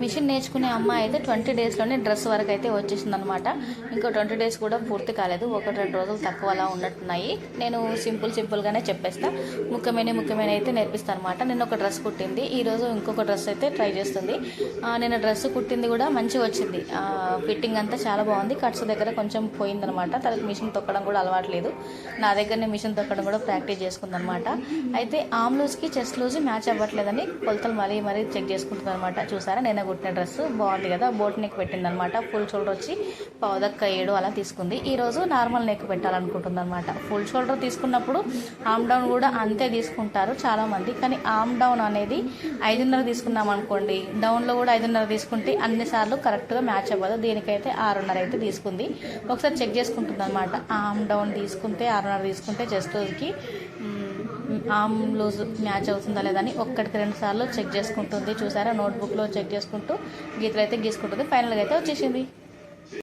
Machine నేర్చుకునే అమ్మాయి అయితే ట్వంటీ డేస్లోనే డ్రెస్ వరకు అయితే వచ్చేసింది అనమాట ఇంకో ట్వంటీ డేస్ కూడా పూర్తి కాలేదు. ఒకటి రెండు రోజులు తక్కువ అలా ఉన్నట్టున్నాయి. నేను సింపుల్ సింపుల్గానే చెప్పేస్తా. ముఖ్యమైన ముఖ్యమైన అయితే నేర్పిస్తాను అనమాట నేను ఒక డ్రెస్ కుట్టింది. ఈ రోజు ఇంకొక డ్రెస్ అయితే ట్రై చేస్తుంది. నేను డ్రెస్ కుట్టింది కూడా మంచిగా వచ్చింది. ఫిట్టింగ్ అంతా చాలా బాగుంది. కట్స్ దగ్గర కొంచెం పోయిందనమాట. తర్వాత మిషన్ తొక్కడం కూడా అలవాట్లేదు నా దగ్గరనే మిషన్ తొక్కడం కూడా ప్రాక్టీస్ చేసుకుందనమాట. అయితే ఆమ్ లూజ్కి చెస్ట్ లూజ్ మ్యాచ్ అవ్వట్లేదని కొలతలు మరీ మరీ చెక్ చేసుకుంటుంది అనమాట చూసారా? నేను కుట్టిన డ్రెస్ బాగుంది కదా బోట్ నెక్ పెట్టింది అనమాట ఫుల్ షోల్డర్ వచ్చి పావుదక్క ఏడు అలా తీసుకుంది. ఈరోజు నార్మల్ నెక్ పెట్టాలనుకుంటుంది అనమాట ఫుల్ షోల్డర్ తీసుకున్నప్పుడు ఆమ్ డౌన్ కూడా అంతే తీసుకుంటారు చాలామంది. కానీ ఆమ్ డౌన్ అనేది ఐదున్నర తీసుకున్నాం అనుకోండి. డౌన్లో కూడా ఐదున్నర తీసుకుంటే అన్నిసార్లు కరెక్ట్గా మ్యాచ్ అవ్వదు. దీనికైతే ఆరున్నర అయితే తీసుకుంది. ఒకసారి చెక్ చేసుకుంటుంది అనమాట ఆమ్ డౌన్ తీసుకుంటే ఆరున్నర తీసుకుంటే జస్ట్కి ఆమ్ లూజ్ మ్యాచ్ అవుతుందా లేదని ఒక్కటికి రెండు సార్లు చెక్ చేసుకుంటుంది. చూసారా? నోట్బుక్లో చెక్ చేసుకుంటూ గీతలు అయితే గీసుకుంటుంది. ఫైనల్గా అయితే వచ్చేసింది.